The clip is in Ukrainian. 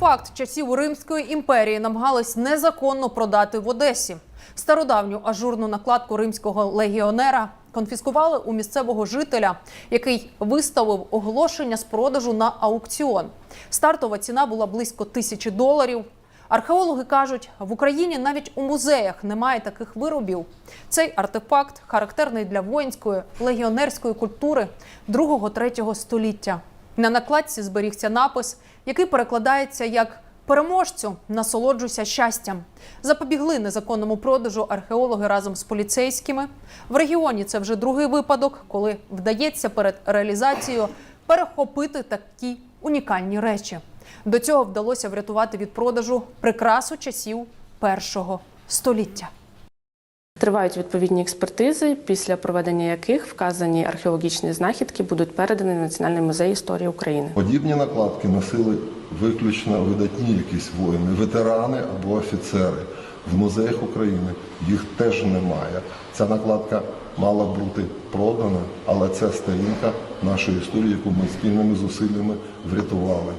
Артефакт часів Римської імперії намагались незаконно продати в Одесі. Стародавню ажурну накладку римського легіонера конфіскували у місцевого жителя, який виставив оголошення з продажу на аукціон. Стартова ціна була близько тисячі доларів. Археологи кажуть, в Україні навіть у музеях немає таких виробів. Цей артефакт характерний для воїнської легіонерської культури 2-3 століття. На накладці зберігся напис, який перекладається як переможцю насолоджуйся щастям. Запобігли незаконному продажу археологи разом з поліцейськими. В регіоні це вже другий випадок, коли вдається перед реалізацією перехопити такі унікальні речі. До цього вдалося врятувати від продажу прикрасу часів першого століття. Тривають відповідні експертизи, після проведення яких вказані археологічні знахідки будуть передані Національний музей історії України. Подібні накладки носили виключно видатні якісь воїни, ветерани або офіцери. В музеях України їх теж немає. Ця накладка мала бути продана, але це сторінка нашої історії, яку ми спільними зусиллями врятували.